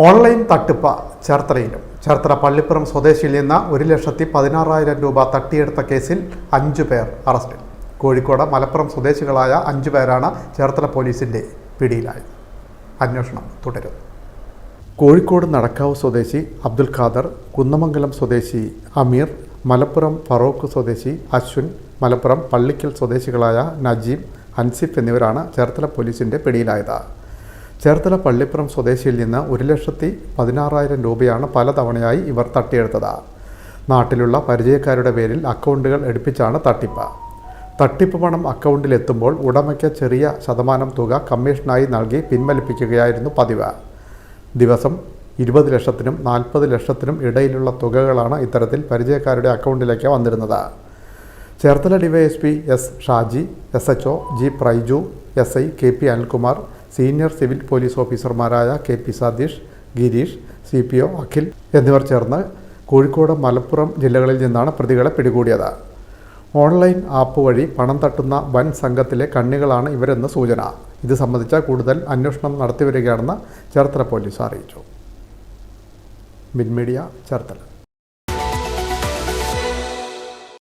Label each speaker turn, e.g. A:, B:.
A: Online തട്ടിപ്പ് ചേർത്തലയിലും. ചേർത്തല പള്ളിപ്പുറം സ്വദേശിയിൽ നിന്ന് ഒരു ലക്ഷത്തി പതിനാറായിരം രൂപ തട്ടിയെടുത്ത കേസിൽ അഞ്ചു പേർ അറസ്റ്റിൽ. കോഴിക്കോട് മലപ്പുറം സ്വദേശികളായ അഞ്ചു പേരാണ് ചേർത്തല പോലീസിന്റെ പിടിയിലായത്. അന്വേഷണം തുടരും. കോഴിക്കോട് നടക്കാവ് സ്വദേശി അബ്ദുൽ ഖാദർ കുന്നമംഗലം സ്വദേശി അമീർ മലപ്പുറം ഫറോക്ക് സ്വദേശി അശ്വിൻ മലപ്പുറം പള്ളിക്കൽ സ്വദേശികളായ നജീം അൻസിഫ് എന്നിവരാണ് ചേർത്തല പോലീസിന്റെ പിടിയിലായത്. ചേർത്തല പള്ളിപ്പുറം സ്വദേശിയിൽ നിന്ന് ഒരു ലക്ഷത്തി പതിനാറായിരം രൂപയാണ് പലതവണയായി ഇവർ തട്ടിയെടുത്തത്. നാട്ടിലുള്ള പരിചയക്കാരുടെ പേരിൽ അക്കൗണ്ടുകൾ എടുപ്പിച്ചാണ് തട്ടിപ്പ്. തട്ടിപ്പ് പണം അക്കൗണ്ടിലെത്തുമ്പോൾ ഉടമയ്ക്ക് ചെറിയ ശതമാനം തുക കമ്മീഷനായി നൽകി പിൻവലിപ്പിക്കുകയായിരുന്നു പതിവ്. ദിവസം ഇരുപത് ലക്ഷത്തിനും നാൽപ്പത് ലക്ഷത്തിനും ഇടയിലുള്ള തുകകളാണ് ഇത്തരത്തിൽ പരിചയക്കാരുടെ അക്കൗണ്ടിലേക്ക് വന്നിരുന്നത്. Cherthala DYSP S Shaji S H O G Praiju S I K P Anilkumar senior civil police ഓഫീസർമാരായ K P Satheesh Girish C P O Akhil എന്നിവർ ചേർന്ന് കോഴിക്കോട് മലപ്പുറം ജില്ലകളിൽ നിന്നാണ് പ്രതികളെ പിടികൂടിയത്. ഓൺലൈൻ ആപ്പ് വഴി പണം തട്ടുന്ന വൻ സംഘത്തിലെ കണ്ണികളാണ് ഇവരെന്ന് സൂചന. ഇത് സംബന്ധിച്ച കൂടുതൽ അന്വേഷണം നടത്തിവരികയാണെന്ന് ചേർത്തല പോലീസ് അറിയിച്ചു. മിൻമീഡിയ ചേർത്തല.